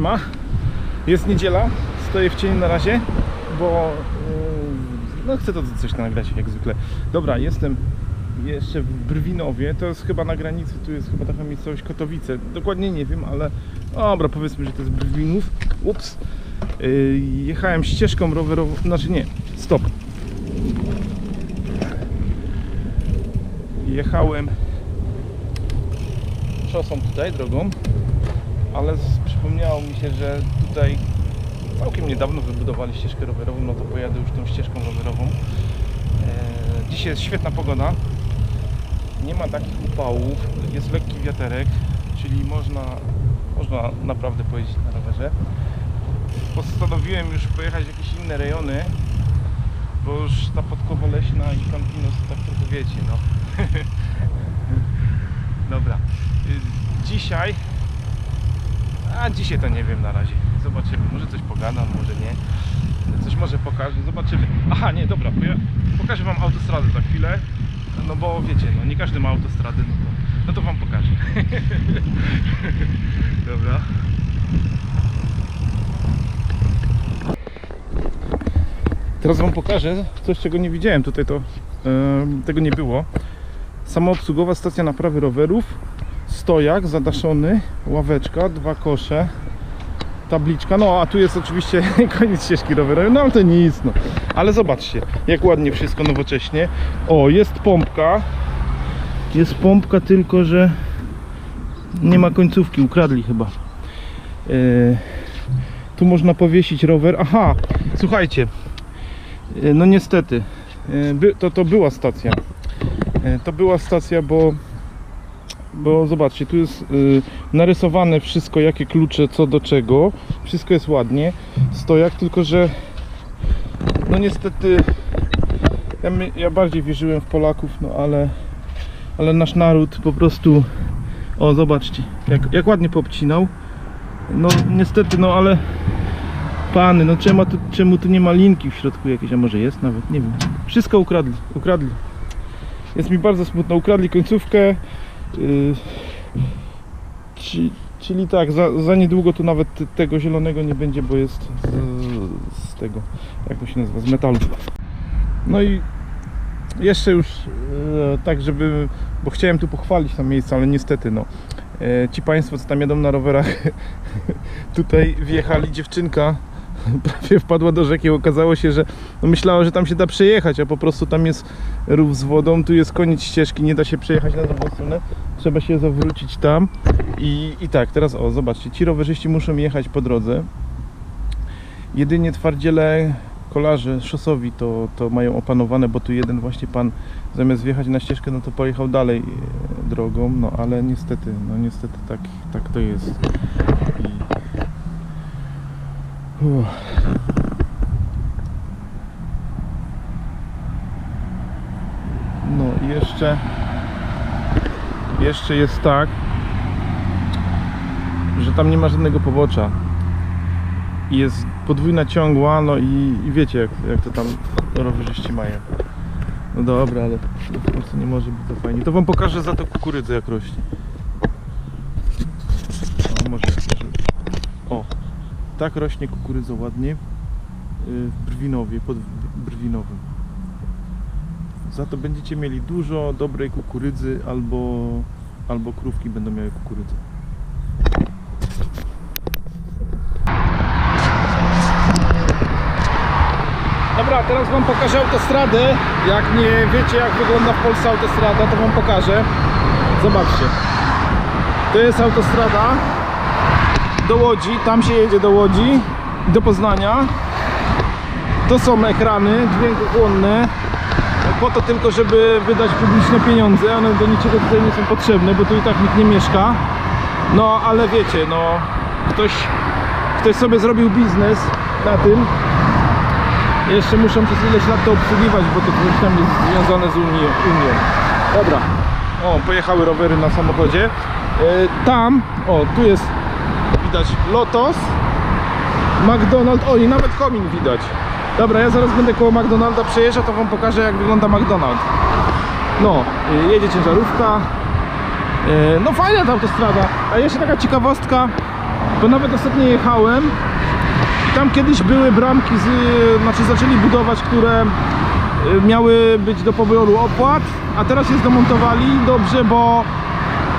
siema. Jest niedziela, stoję w cieniu na razie, bo yy, no chcę to coś nagrać jak zwykle. Dobra, jestem jeszcze w Brwinowie, to jest chyba na granicy, tu jest chyba taka miejscowość Kotowice. Dokładnie nie wiem, ale dobra, powiedzmy, że to jest Brwinów. Ups. Yy, jechałem ścieżką rowerową, znaczy nie, stop. Jechałem szosą tutaj, drogą, ale przypomniało mi się, że tutaj całkiem niedawno wybudowali ścieżkę rowerową, no to pojadę już tą ścieżką rowerową. E, dzisiaj jest świetna pogoda, nie ma takich upałów, jest lekki wiaterek, czyli można, można naprawdę pojeździć na rowerze. Postanowiłem już pojechać w jakieś inne rejony, bo już ta podkowa leśna i Campinos tak trochę wiecie, no. Dobra. Y, Dzisiaj. A dzisiaj to nie wiem na razie. Zobaczymy. Może coś pogadam, może nie. Coś może pokażę. Zobaczymy. Aha, nie, dobra. pokażę wam autostradę za chwilę. No bo wiecie, no nie każdy ma autostrady, no to, no to wam pokażę. dobra. Teraz wam pokażę coś, czego nie widziałem. Tutaj to em, tego nie było. Samoobsługowa stacja naprawy rowerów, stojak zadaszony, ławeczka, dwa kosze, tabliczka. No a tu jest oczywiście koniec ścieżki rowerowej, no ale to nic. No. Ale zobaczcie, jak ładnie wszystko nowocześnie. O, jest pompka. Jest pompka, tylko że nie ma końcówki, ukradli chyba. E, tu można powiesić rower. Aha, słuchajcie. E, No niestety, e, to, to była stacja. To była stacja, bo, bo zobaczcie, tu jest y, narysowane wszystko, jakie klucze, co do czego. Wszystko jest ładnie. Stojak, tylko że no niestety ja, my, ja bardziej wierzyłem w Polaków, no ale, ale nasz naród po prostu o zobaczcie, jak, jak ładnie popcinał. No niestety, no ale pany, no czemu tu, czemu tu nie ma linki w środku jakiejś, a może jest nawet, nie wiem. Wszystko ukradli, ukradli. Jest mi bardzo smutno. Ukradli końcówkę. Yy, ci, czyli tak, za, za niedługo tu nawet te- tego zielonego nie będzie, bo jest z, z tego, jak to się nazywa, z metalu. No i jeszcze już e, tak, żeby, bo chciałem tu pochwalić to miejsce, ale niestety no. E, ci Państwo, co tam jadą na rowerach, tutaj wjechali dziewczynka, prawie wpadła do rzeki. Okazało się, że no myślała, że tam się da przejechać, a po prostu tam jest rów z wodą, tu jest koniec ścieżki, nie da się przejechać na drugą stronę. Trzeba się zawrócić tam. I, i tak, teraz o, zobaczcie, ci rowerzyści muszą jechać po drodze. Jedynie twardziele kolarze szosowi to, to mają opanowane, bo tu jeden właśnie pan zamiast wjechać na ścieżkę, no to pojechał dalej e, drogą, no ale niestety, no niestety tak, tak to jest. No i jeszcze jeszcze jest tak, że tam nie ma żadnego pobocza. I jest podwójna ciągła, no i, i wiecie jak, jak to tam rowerzyści mają. No dobra, ale w Polsce nie może być to fajnie. To wam pokażę za to kukurydzę jak rośnie. O, może, może. O, tak rośnie kukurydza ładnie y, w Brwinowie, pod Brwinowym. Za to będziecie mieli dużo dobrej kukurydzy albo, albo krówki będą miały kukurydzę. Dobra, teraz Wam pokażę autostradę. Jak nie wiecie jak wygląda w Polsce autostrada, to Wam pokażę. Zobaczcie. To jest autostrada do Łodzi, tam się jedzie do Łodzi, do Poznania. To są ekrany dźwiękochłonne po to tylko, żeby wydać publiczne pieniądze, one do niczego tutaj nie są potrzebne, bo tu i tak nikt nie mieszka. No ale wiecie, no ktoś, ktoś sobie zrobił biznes na tym. Jeszcze muszą przez ileś lat to obsługiwać, bo to coś tam jest związane z Unią. Unią. Dobra. O, pojechały rowery na samochodzie. E, tam, o, tu jest widać Lotos, McDonald's, o i nawet komin widać. Dobra, ja zaraz będę koło McDonalda przejeżdżał, to wam pokażę jak wygląda McDonald's. No, y, jedzie ciężarówka. Y, No fajna ta autostrada. A jeszcze taka ciekawostka. bo nawet ostatnio jechałem i tam kiedyś były bramki, z, znaczy zaczęli budować, które miały być do poboru opłat, a teraz je zdemontowali dobrze, bo,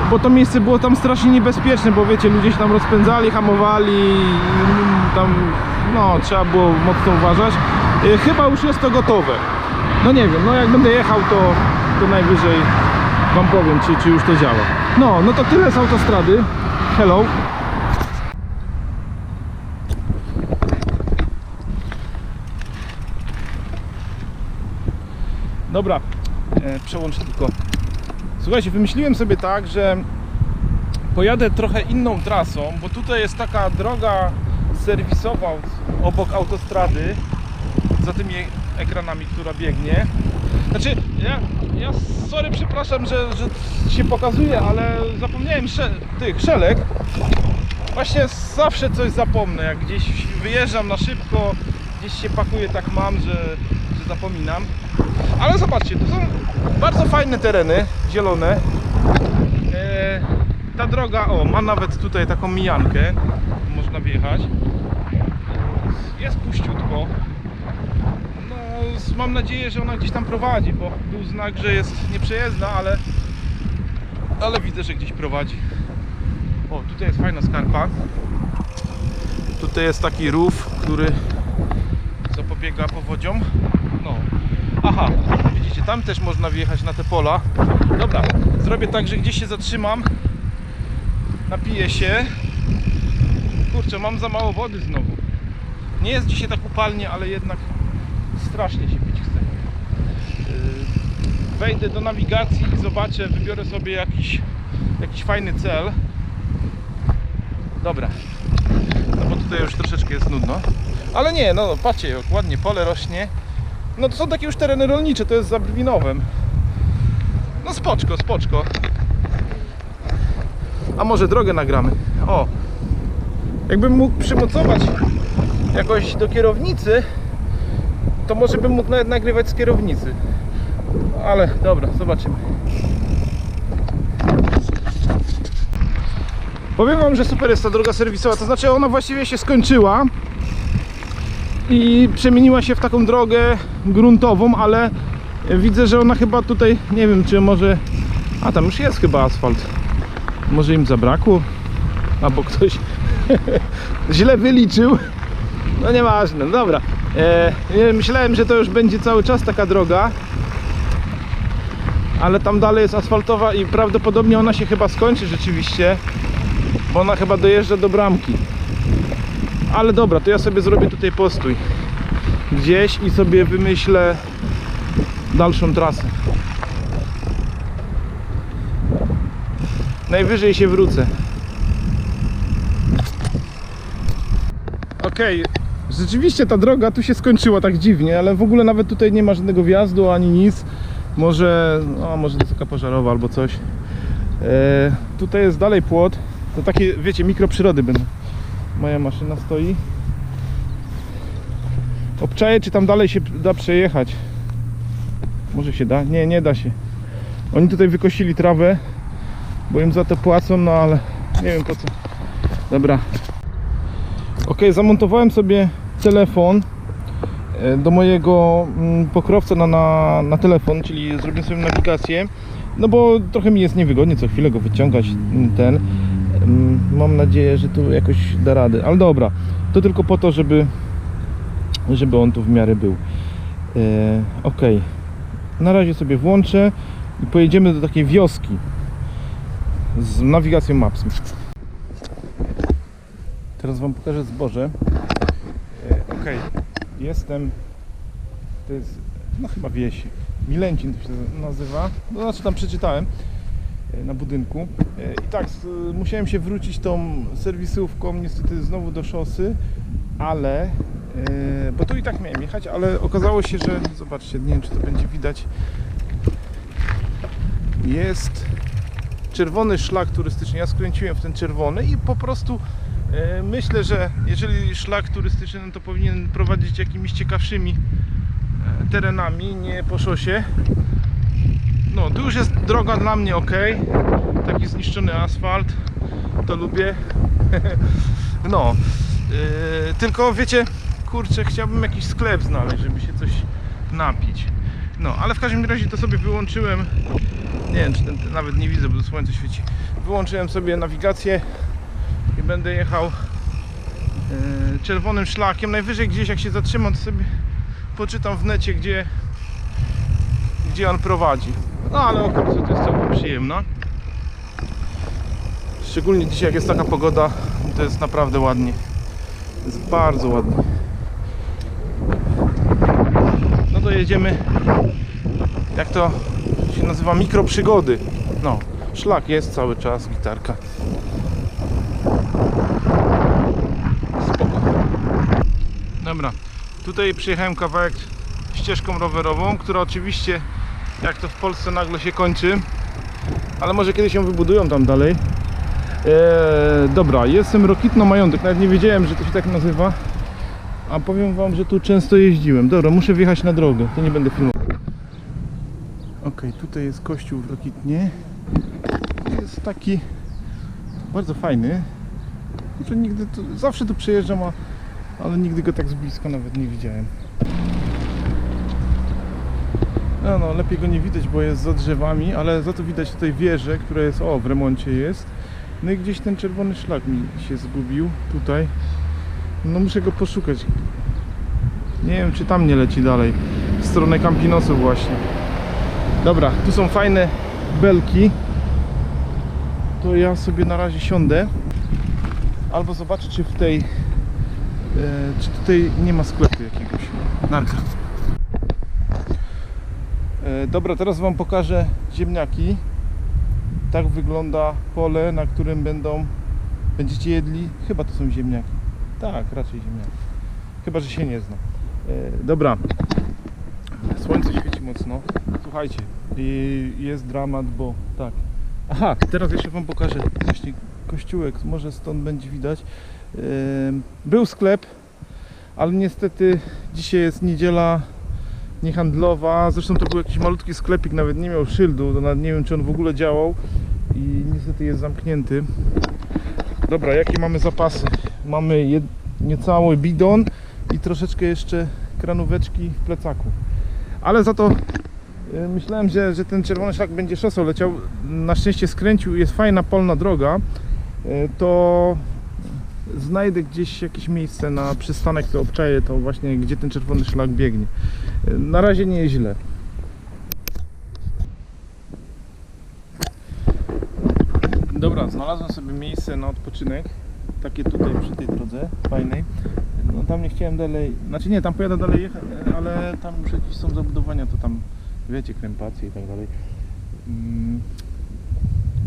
bo to miejsce było tam strasznie niebezpieczne, bo wiecie, ludzie się tam rozpędzali, hamowali, tam no trzeba było mocno uważać. Y, Chyba już jest to gotowe. No nie wiem, no jak będę jechał to, to najwyżej wam powiem, czy, czy już to działa. No, no to tyle z autostrady. Hello. Dobra, e, przełączę tylko. Słuchajcie, wymyśliłem sobie tak, że pojadę trochę inną trasą, bo tutaj jest taka droga serwisowa obok autostrady, za tymi ekranami, która biegnie. Znaczy, ja, ja sorry, przepraszam, że, że się pokazuje, ale zapomniałem sze, tych szelek. Właśnie zawsze coś zapomnę, jak gdzieś wyjeżdżam na szybko, gdzieś się pakuję, tak mam, że, że zapominam. Ale zobaczcie, to są bardzo fajne tereny, zielone. E, ta droga, o, ma nawet tutaj taką mijankę, można wjechać. Jest puściutko. No, mam nadzieję, że ona gdzieś tam prowadzi, bo był znak, że jest nieprzejezdna, ale ale widzę, że gdzieś prowadzi. O, tutaj jest fajna skarpa. Tutaj jest taki rów, który zapobiega powodziom. No. Aha, widzicie, tam też można wjechać na te pola. Dobra, zrobię tak, że gdzieś się zatrzymam. Napiję się. Kurczę, mam za mało wody znowu. Nie jest dzisiaj tak upalnie, ale jednak strasznie się pić chce. Yy, Wejdę do nawigacji i zobaczę, wybiorę sobie jakiś, jakiś fajny cel. Dobra. No bo tutaj już troszeczkę jest nudno. Ale nie, no patrzcie, ładnie pole rośnie. No to są takie już tereny rolnicze, to jest za Brwinowem. No spoczko, spoczko. A może drogę nagramy? O! Jakbym mógł przymocować jakoś do kierownicy, to może bym mógł nawet nagrywać z kierownicy. Ale dobra, zobaczymy. Powiem wam, że super jest ta droga serwisowa, to znaczy ona właściwie się skończyła i przemieniła się w taką drogę gruntową, ale widzę, że ona chyba tutaj, nie wiem czy może, a tam już jest chyba asfalt. Może im zabrakło, albo ktoś źle wyliczył. No nieważne, dobra. E, myślałem, że to już będzie cały czas taka droga, ale tam dalej jest asfaltowa i prawdopodobnie ona się chyba skończy rzeczywiście, bo ona chyba dojeżdża do bramki. Ale dobra, to ja sobie zrobię tutaj postój gdzieś i sobie wymyślę dalszą trasę. Najwyżej się wrócę. Okej, rzeczywiście ta droga tu się skończyła tak dziwnie, ale w ogóle nawet tutaj nie ma żadnego wjazdu ani nic. Może, no, może taka pożarowa albo coś. E, tutaj jest dalej płot. To takie, wiecie, mikroprzyrody będą. Moja maszyna stoi. Obczaję, czy tam dalej się da przejechać. Może się da? Nie, nie da się. Oni tutaj wykosili trawę, bo im za to płacą, no ale nie wiem po co. Dobra. Ok, zamontowałem sobie telefon e, do mojego mm, pokrowca na, na, na telefon, czyli zrobię sobie nawigację. No bo trochę mi jest niewygodnie co chwilę go wyciągać ten. Mm, Mam nadzieję, że tu jakoś da radę. Ale dobra, to tylko po to, żeby żeby on tu w miarę był. E, ok. Na razie sobie włączę i pojedziemy do takiej wioski z nawigacją Maps. Teraz Wam pokażę zboże. E, ok. Jestem. To jest no chyba wieś. Milencin to się nazywa. No znaczy tam przeczytałem na budynku. E, I tak, musiałem się wrócić tą serwisówką niestety znowu do szosy, ale e, bo tu i tak miałem jechać, ale okazało się, że zobaczcie, nie wiem czy to będzie widać. Jest czerwony szlak turystyczny. Ja skręciłem w ten czerwony i po prostu e, myślę, że jeżeli szlak turystyczny, no to powinien prowadzić jakimiś ciekawszymi e, terenami, nie po szosie. No, tu już jest droga dla mnie ok. Taki zniszczony asfalt. To lubię. no, yy, tylko wiecie, kurczę, chciałbym jakiś sklep znaleźć, żeby się coś napić. No, ale w każdym razie to sobie wyłączyłem. Nie wiem, czy ten, ten nawet nie widzę, bo to słońce świeci. Wyłączyłem sobie nawigację i będę jechał yy, czerwonym szlakiem. Najwyżej gdzieś jak się zatrzymam, to sobie poczytam w necie, gdzie, gdzie on prowadzi. No ale okolica to jest całkiem przyjemna. Szczególnie dzisiaj jak jest taka pogoda, to jest naprawdę ładnie. Jest bardzo ładnie. No to jedziemy jak to się nazywa mikroprzygody. No, szlak jest cały czas, gitarka. Spoko. Dobra, tutaj przyjechałem kawałek ścieżką rowerową, która oczywiście jak to w Polsce nagle się kończy, ale może kiedyś ją wybudują tam dalej. Eee, dobra, jestem Rokitno Majątek, nawet nie wiedziałem, że to się tak nazywa. A powiem wam, że tu często jeździłem. Dobra, muszę wjechać na drogę, to nie będę filmował. Ok, tutaj jest kościół w Rokitnie. Jest taki bardzo fajny. Że nigdy tu, zawsze tu przejeżdżam, a, ale nigdy go tak z bliska nawet nie widziałem. No, no, lepiej go nie widać, bo jest za drzewami, ale za to widać tutaj wieżę, która jest, o, w remoncie jest. No i gdzieś ten czerwony szlak mi się zgubił, tutaj. No muszę go poszukać. Nie wiem, czy tam nie leci dalej. W stronę Campinosu właśnie. Dobra, tu są fajne belki. To ja sobie na razie siądę. Albo zobaczę, czy w tej... E, czy tutaj nie ma sklepu jakiegoś. Narka. E, dobra, teraz Wam pokażę ziemniaki. Tak wygląda pole, na którym będą będziecie jedli. Chyba to są ziemniaki. Tak, raczej ziemniaki. Chyba, że się nie znam. E, dobra. Słońce świeci mocno. Słuchajcie, jest dramat, bo tak. Aha, teraz jeszcze Wam pokażę właśnie kościółek. Może stąd będzie widać. E, był sklep, ale niestety dzisiaj jest niedziela niehandlowa. Zresztą to był jakiś malutki sklepik, nawet nie miał szyldu, to nawet nie wiem czy on w ogóle działał i niestety jest zamknięty. Dobra, jakie mamy zapasy? Mamy jed... niecały bidon i troszeczkę jeszcze kranóweczki w plecaku. Ale za to y, myślałem, że, że ten czerwony szlak będzie szosą leciał. Na szczęście skręcił, jest fajna polna droga. Y, To znajdę gdzieś jakieś miejsce na przystanek, to obczaję to właśnie, gdzie ten czerwony szlak biegnie. Na razie nie jest źle. Dobra, znalazłem sobie miejsce na odpoczynek. Takie tutaj przy tej drodze fajnej. No tam nie chciałem dalej, znaczy nie, tam pojadę dalej jechać, ale tam już jakieś są zabudowania, to tam wiecie, krępacje i tak dalej. Mm,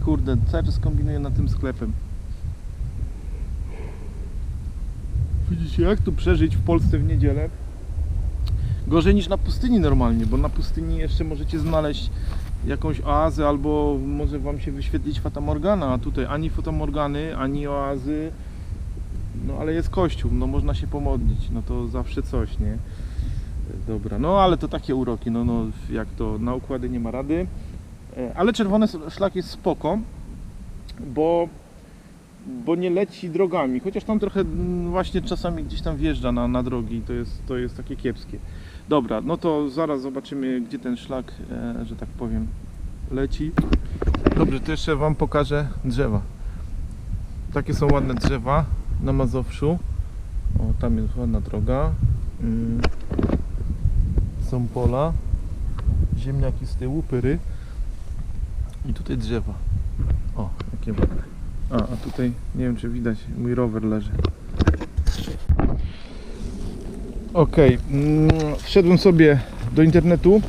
Kurde, cały czas kombinuję nad tym sklepem. Widzicie, jak tu przeżyć w Polsce w niedzielę? Gorzej niż na pustyni normalnie, bo na pustyni jeszcze możecie znaleźć jakąś oazę albo może wam się wyświetlić fatamorgana, a tutaj ani fatamorgany, ani oazy, no ale jest kościół, no można się pomodlić, no to zawsze coś, nie? Dobra, no ale to takie uroki, no, no jak to na układy nie ma rady, E, ale czerwony szlak jest spoko, bo bo nie leci drogami, chociaż tam trochę mm, właśnie czasami gdzieś tam wjeżdża na, na drogi to jest, to jest takie kiepskie. Dobra, no to zaraz zobaczymy gdzie ten szlak, e, że tak powiem, leci. Dobrze, to jeszcze Wam pokażę drzewa. Takie są ładne drzewa na Mazowszu. O, tam jest ładna droga. Mm. Są pola. Ziemniaki z tyłu, pyry. I tutaj drzewa. O, jakie ładne. A, a tutaj nie wiem czy widać, mój rower leży. Okej, mm, wszedłem sobie do internetu.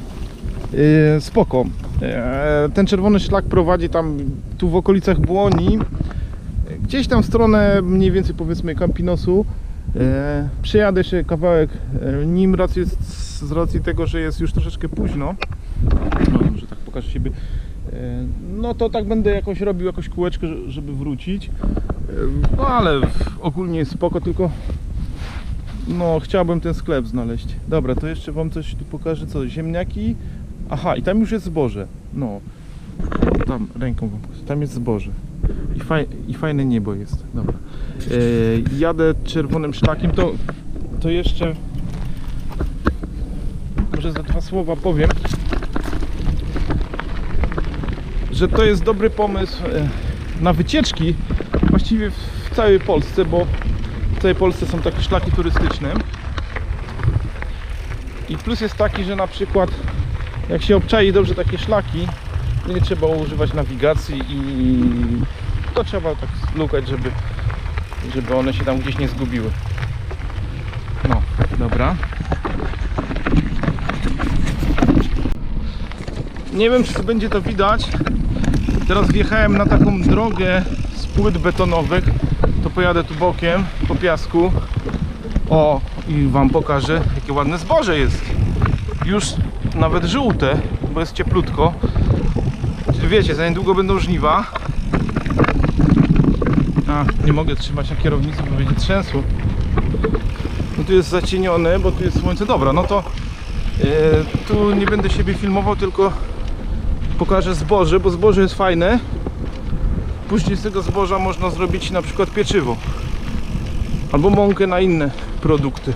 Yy, spoko. Yy, ten czerwony szlak prowadzi tam tu w okolicach Błoni. Gdzieś tam w stronę mniej więcej powiedzmy Campinosu. Yy, przejadę się kawałek nim racji, z racji tego, że jest już troszeczkę późno. No, może tak pokażę siebie. Yy, No to tak będę jakoś robił jakąś kółeczkę, że- żeby wrócić. Yy, No ale ogólnie jest spoko, tylko no chciałbym ten sklep znaleźć. Dobra, to jeszcze wam coś tu pokażę. Co? Ziemniaki. Aha, i tam już jest zboże. No. Tam ręką wam. Tam jest zboże. I, faj, I fajne niebo jest. Dobra. E, jadę czerwonym szlakiem, to, to jeszcze może za dwa słowa powiem, że to jest dobry pomysł e, na wycieczki właściwie w, całej Polsce, bo w całej Polsce są takie szlaki turystyczne. I plus jest taki, że na przykład jak się obczai dobrze takie szlaki, nie trzeba używać nawigacji i to trzeba tak lukać, żeby, żeby one się tam gdzieś nie zgubiły. No, dobra. Nie wiem, czy będzie to widać. Teraz wjechałem na taką drogę z płyt betonowych. To pojadę tu bokiem po piasku. O, i Wam pokażę, jakie ładne zboże jest. Już nawet żółte, bo jest cieplutko. Wiecie, za niedługo będą żniwa. A, nie mogę trzymać na kierownicy, bo będzie trzęsło. No tu jest zacienione, bo tu jest słońce. Dobra, no to e, tu nie będę siebie filmował, tylko pokażę zboże, bo zboże jest fajne. Później z tego zboża można zrobić na przykład pieczywo. Albo mąkę na inne produkty.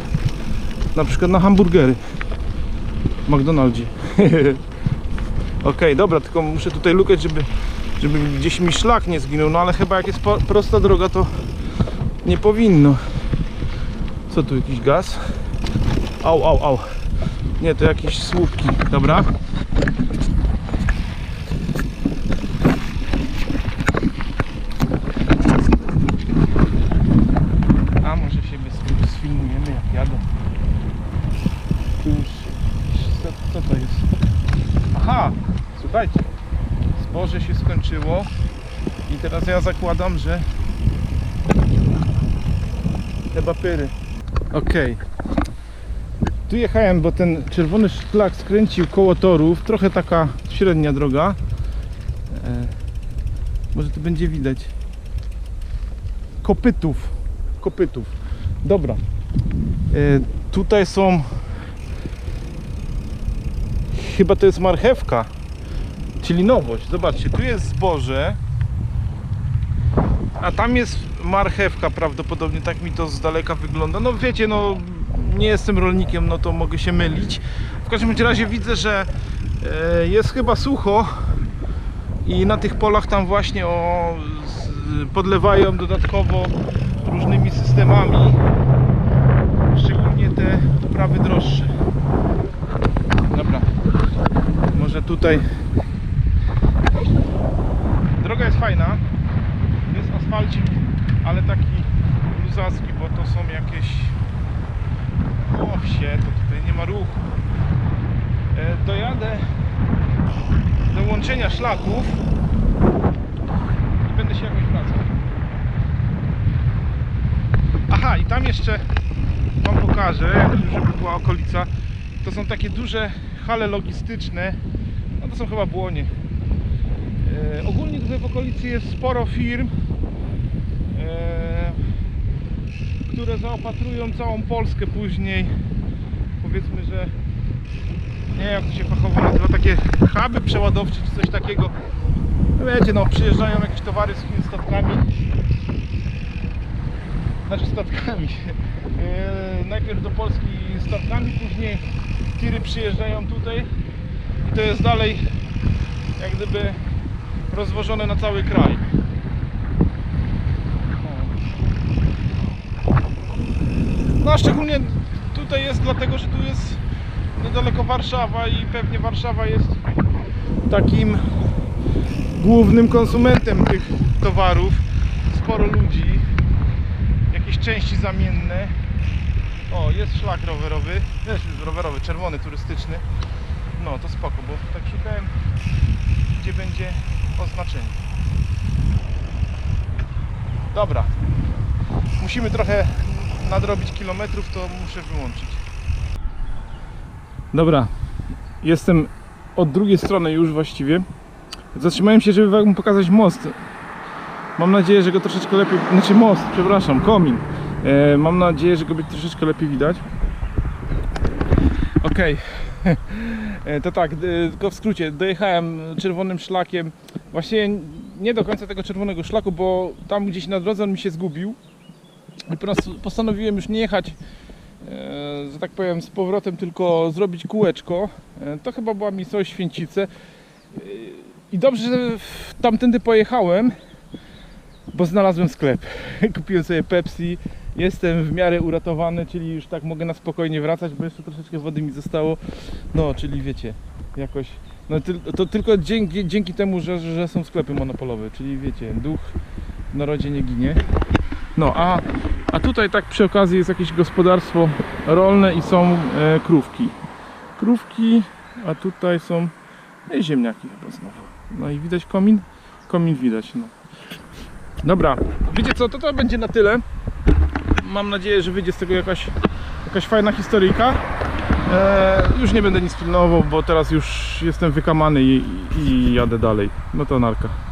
Na przykład na hamburgery. W McDonaldzie. Okej, dobra, tylko muszę tutaj lukać, żeby, żeby gdzieś mi szlak nie zginął. No ale chyba jak jest prosta droga, to nie powinno. Co tu, jakiś gaz? Au, au, au. Nie, to jakieś słupki. Dobra. A może siebie sf- sfilmujemy jak jadą. Tu już... Co, co to jest? Aha! Słuchajcie. Zboże się skończyło. I teraz ja zakładam, że... Te papiery. Okej. Tu jechałem, bo ten czerwony szlak skręcił koło torów. Trochę taka średnia droga. E, może tu będzie widać. Kopytów. Kopytów. Dobra. E, tutaj są. Chyba to jest marchewka. Czyli nowość. Zobaczcie, tu jest zboże. A tam jest marchewka prawdopodobnie, tak mi to z daleka wygląda. No wiecie, no nie jestem rolnikiem, no to mogę się mylić. W każdym razie widzę, że e, jest chyba sucho i na tych polach tam właśnie o, podlewają dodatkowo różnymi systemami, szczególnie te uprawy droższe. Dobra, może tutaj droga jest fajna, jest asfalcik, ale taki luzacki, bo to są jakieś o wsie, to tutaj nie ma ruchu. E, dojadę do łączenia szlaków i będę się jakoś wracał. Aha, i tam jeszcze Wam pokażę, żeby była okolica. To są takie duże hale logistyczne. No to są chyba błonie. E, ogólnie tutaj w okolicy jest sporo firm, e, które zaopatrują całą Polskę później. Powiedzmy, że nie jak to się fachowo nazywa, takie huby przeładowcze czy coś takiego. Wiecie, no przyjeżdżają jakieś towary z Chin statkami. Znaczy statkami. E, najpierw do Polski statkami, później tiry przyjeżdżają tutaj i to jest dalej jak gdyby rozwożone na cały kraj. O. No a szczególnie tutaj jest dlatego, że tu jest niedaleko Warszawa i pewnie Warszawa jest takim głównym konsumentem tych towarów. Sporo ludzi, jakieś części zamienne. O, jest szlak rowerowy, też rowerowy, czerwony, turystyczny. No to spoko, bo tak szukałem, gdzie będzie oznaczenie. Dobra. Musimy trochę nadrobić kilometrów, to muszę wyłączyć. Dobra. Jestem od drugiej strony już właściwie. Zatrzymałem się, żeby wam pokazać most. Mam nadzieję, że go troszeczkę lepiej, znaczy most, przepraszam, komin. E, mam nadzieję, że go będzie troszeczkę lepiej widać. Okej. E, To tak, tylko w skrócie, dojechałem czerwonym szlakiem. Właściwie nie do końca tego czerwonego szlaku, bo tam gdzieś na drodze on mi się zgubił. I postanowiłem już nie jechać, e, że tak powiem, z powrotem, tylko zrobić kółeczko. E, to chyba była miejscowość Święcice. E, I dobrze, że tamtędy pojechałem, bo znalazłem sklep. Kupiłem sobie Pepsi. Jestem w miarę uratowany, czyli już tak mogę na spokojnie wracać, bo jeszcze troszeczkę wody mi zostało. No, czyli wiecie, jakoś. No to tylko dzięki, dzięki temu, że, że są sklepy monopolowe, czyli wiecie, duch w narodzie nie ginie. No, a, a tutaj tak przy okazji jest jakieś gospodarstwo rolne i są e, krówki. Krówki, a tutaj są i ziemniaki chyba znowu. No i widać komin? Komin widać, no. Dobra, wiecie co, to to będzie na tyle. Mam nadzieję, że wyjdzie z tego jakaś, jakaś fajna historyjka. E, już nie będę nic filmował, bo teraz już jestem wykamany i, i jadę dalej. No to narka.